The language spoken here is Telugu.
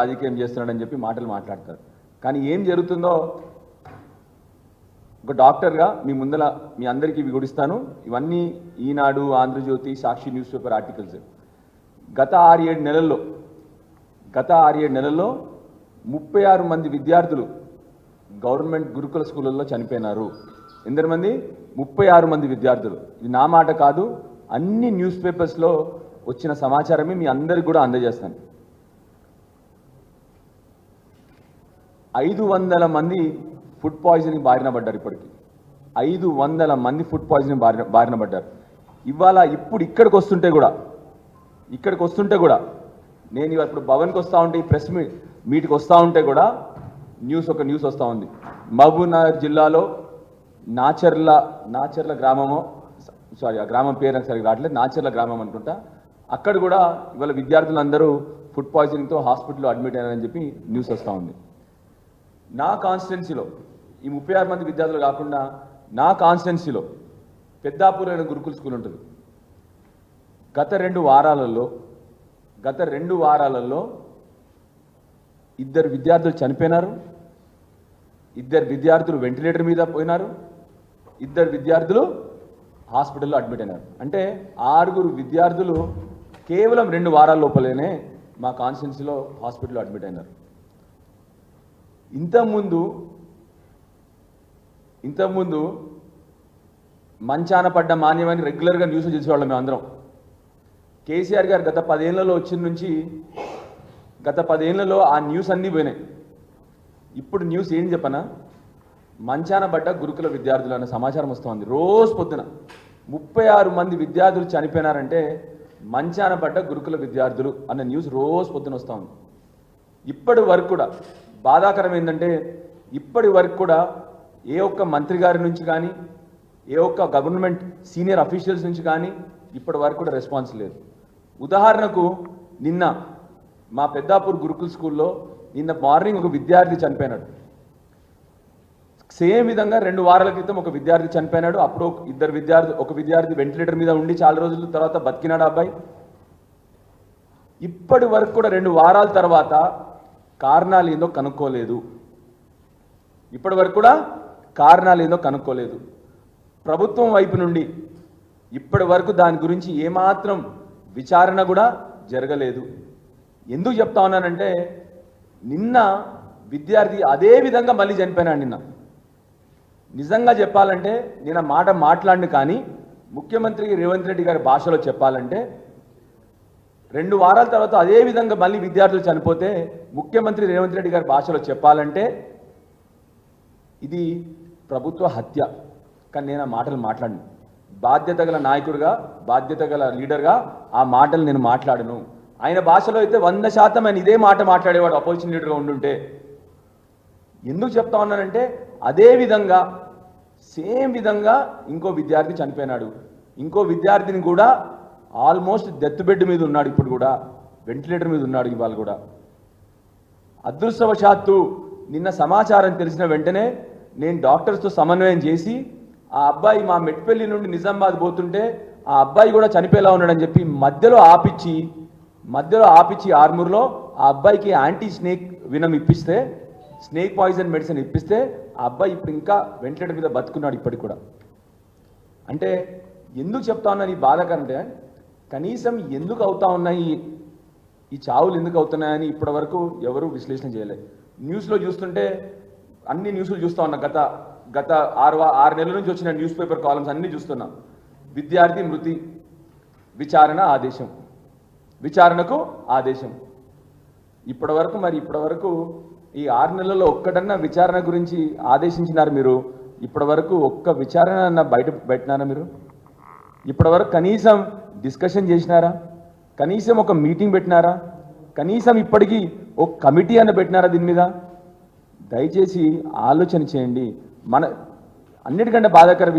రాజకీయం చేస్తున్నాడని చెప్పి మాటలు మాట్లాడతారు. కానీ ఏం జరుగుతుందో ఒక డాక్టర్గా మీ ముందల మీ అందరికీ ఇవి గుడిస్తాను ఇవన్నీ Eenadu Andhrajyothy Sakshi news paper articles. గత ఆరు ఏడు నెలల్లో గత ఆరు ఏడు నెలల్లో ముప్పై ఆరు మంది విద్యార్థులు గవర్నమెంట్ గురుకుల స్కూళ్ళల్లో చనిపోయినారు. ఎందరు మంది? ముప్పై ఆరు మంది విద్యార్థులు. ఇది నా మాట కాదు అన్ని న్యూస్ పేపర్స్లో వచ్చిన సమాచారమే మీ అందరికి కూడా అందజేస్తాను. ఐదు వందల మంది ఫుడ్ పాయిజనింగ్ బారిన పడ్డారు ఇప్పటికి. ఐదు వందల మంది ఫుడ్ పాయిజనింగ్ బారిన బారిన పడ్డారు ఇవాళ ఇప్పుడు ఇక్కడికి వస్తుంటే కూడా ఇక్కడికి వస్తుంటే కూడా నేను ఇవాళ ఇప్పుడు భవన్కి వస్తూ ఉంటే ఈ ప్రెస్ మీట్ మీట్కి వస్తూ ఉంటే కూడా న్యూస్ ఒక న్యూస్ వస్తూ ఉంది. మహబూబ్నగర్ జిల్లాలో నాచర్ల నాచర్ల గ్రామము సారీ ఆ గ్రామం పేరు నాకు సరిగ్గా రావట్లేదు నాచర్ల గ్రామం అనుకుంటా. అక్కడ కూడా ఇవాళ విద్యార్థులందరూ ఫుడ్ పాయిజనింగ్తో హాస్పిటల్లో అడ్మిట్ అయ్యారని చెప్పి న్యూస్ వస్తూ ఉంది. నా కాన్స్టిట్యున్సీలో ఈ ముప్పై ఆరు మంది విద్యార్థులు కాకుండా నా కాన్స్టిట్యున్సీలో పెద్దాపూర్ అనే గురుకుల స్కూల్ ఉంటుంది. గత రెండు వారాలలో గత రెండు వారాలలో ఇద్దరు విద్యార్థులు చనిపోయినారు ఇద్దరు విద్యార్థులు వెంటిలేటర్ మీద పోయినారు ఇద్దరు విద్యార్థులు హాస్పిటల్లో అడ్మిట్ అయినారు. అంటే ఆరుగురు విద్యార్థులు కేవలం రెండు వారాల లోపలనే మా కాన్స్టిట్యున్సీలో హాస్పిటల్లో అడ్మిట్ అయినారు. ఇంతకుముందు ఇంతకుముందు మంచాన పడ్డ మాన్యమని రెగ్యులర్గా న్యూస్ చూసేవాళ్ళం మేము అందరం కేసీఆర్ గారు గత పదేళ్ళలో వచ్చిన నుంచి గత పదేళ్ళలో ఆ న్యూస్ అన్నీ పోయినాయి. ఇప్పుడు న్యూస్ ఏం చెప్పనా? మంచాన పడ్డ గురుకుల విద్యార్థులు అనే సమాచారం వస్తుంది. రోజు పొద్దున ముప్పై ఆరు మంది విద్యార్థులు చనిపోయినారంటే మంచాన పడ్డ గురుకుల విద్యార్థులు అన్న న్యూస్ రోజు పొద్దున వస్తూ ఉంది ఇప్పటి వరకు కూడా బాధాకరం ఏంటంటే ఇప్పటి వరకు కూడా ఏ ఒక్క మంత్రి గారి నుంచి కానీ ఏ ఒక్క గవర్నమెంట్ సీనియర్ అఫీషియల్స్ నుంచి కానీ ఇప్పటి వరకు కూడా రెస్పాన్స్ లేదు. ఉదాహరణకు నిన్న మా పెద్దాపూర్ గురుకుల్ స్కూల్లో నిన్న మార్నింగ్ ఒక విద్యార్థి చనిపోయినాడు. సేమ్ విధంగా రెండు వారాల క్రితం ఒక విద్యార్థి చనిపోయినాడు. అప్పుడు ఇద్దరు విద్యార్థి ఒక విద్యార్థి వెంటిలేటర్ మీద ఉండి చాలా రోజుల తర్వాత బతికినాడు అబ్బాయి. ఇప్పటి వరకు కూడా రెండు వారాల తర్వాత కారణాలు ఏందో కనుక్కోలేదు. ఇప్పటి వరకు కూడా కారణాలు ఏందో కనుక్కోలేదు. ప్రభుత్వం వైపు నుండి ఇప్పటి వరకు దాని గురించి ఏమాత్రం విచారణ కూడా జరగలేదు. ఎందుకు చెప్తా ఉన్నానంటే నిన్న విద్యార్థి అదే విధంగా మళ్ళీ చనిపోయినాడు నిన్న. నిజంగా చెప్పాలంటే నేను మాట మాట్లాడిన కానీ ముఖ్యమంత్రి రేవంత్ రెడ్డి గారి భాషలో చెప్పాలంటే రెండు వారాల తర్వాత అదే విధంగా మళ్ళీ విద్యార్థులు చనిపోతే ముఖ్యమంత్రి రేవంత్ రెడ్డి గారి భాషలో చెప్పాలంటే ఇది ప్రభుత్వ హత్య. కానీ నేను ఆ మాటలు మాట్లాడను. బాధ్యత గల నాయకుడిగా బాధ్యత గల లీడర్గా ఆ మాటలు నేను మాట్లాడను. ఆయన భాషలో అయితే వంద శాతం ఆయన ఇదే మాట మాట్లాడేవాడు అపోజిషన్ లీడర్గా ఉండుంటే. ఎందుకు చెప్తా ఉన్నానంటే అదే విధంగా సేమ్ విధంగా ఇంకో విద్యార్థి చనిపోయినాడు. ఇంకో విద్యార్థిని కూడా ఆల్మోస్ట్ డెత్ బెడ్ మీద ఉన్నాడు ఇప్పుడు కూడా వెంటిలేటర్ మీద ఉన్నాడు ఇవాళ కూడా. అదృష్టవశాత్తు నిన్న సమాచారం తెలిసిన వెంటనే నేను డాక్టర్స్తో సమన్వయం చేసి ఆ అబ్బాయి మా మెట్పల్లి నుండి నిజామాబాద్ పోతుంటే ఆ అబ్బాయి కూడా చనిపోయేలా ఉన్నాడని చెప్పి మధ్యలో ఆపిచ్చి మధ్యలో ఆపిచ్చి ఆర్మూర్లో ఆ అబ్బాయికి యాంటీ స్నేక్ వినం ఇప్పిస్తే స్నేక్ పాయిజన్ మెడిసిన్ ఇప్పిస్తే ఆ అబ్బాయి ఇప్పుడు ఇంకా వెంటిలేటర్ మీద బతుకున్నాడు ఇప్పటికి కూడా. అంటే ఎందుకు చెప్తా ఉన్నాను ఈ బాధకరం కనీసం ఎందుకు అవుతా ఉన్నాయి? ఈ చావులు ఎందుకు అవుతున్నాయని ఇప్పటి వరకు ఎవరు విశ్లేషణ చేయలేదు. న్యూస్లో చూస్తుంటే అన్ని న్యూస్లు చూస్తా ఉన్నా. గత గత ఆరు ఆరు నెలల నుంచి వచ్చిన న్యూస్ పేపర్ కాలమ్స్ అన్ని చూస్తున్నా. విద్యార్థి మృతి విచారణ ఆదేశం. విచారణకు ఆదేశం. ఇప్పటి వరకు మరి ఇప్పటి వరకు ఈ ఆరు నెలల్లో ఒక్కటన్నా విచారణ గురించి ఆదేశించినారు మీరు? ఇప్పటి వరకు ఒక్క విచారణ అన్న బయట పెట్టినారా మీరు? ఇప్పటి వరకు కనీసం డిస్కషన్ చేసినారా? కనీసం ఒక మీటింగ్ పెట్టినారా? కనీసం ఇప్పటికీ ఒక కమిటీ అన్న పెట్టినారా దీని మీద? దయచేసి ఆలోచన చేయండి. మన అన్నిటికంటే బాధాకర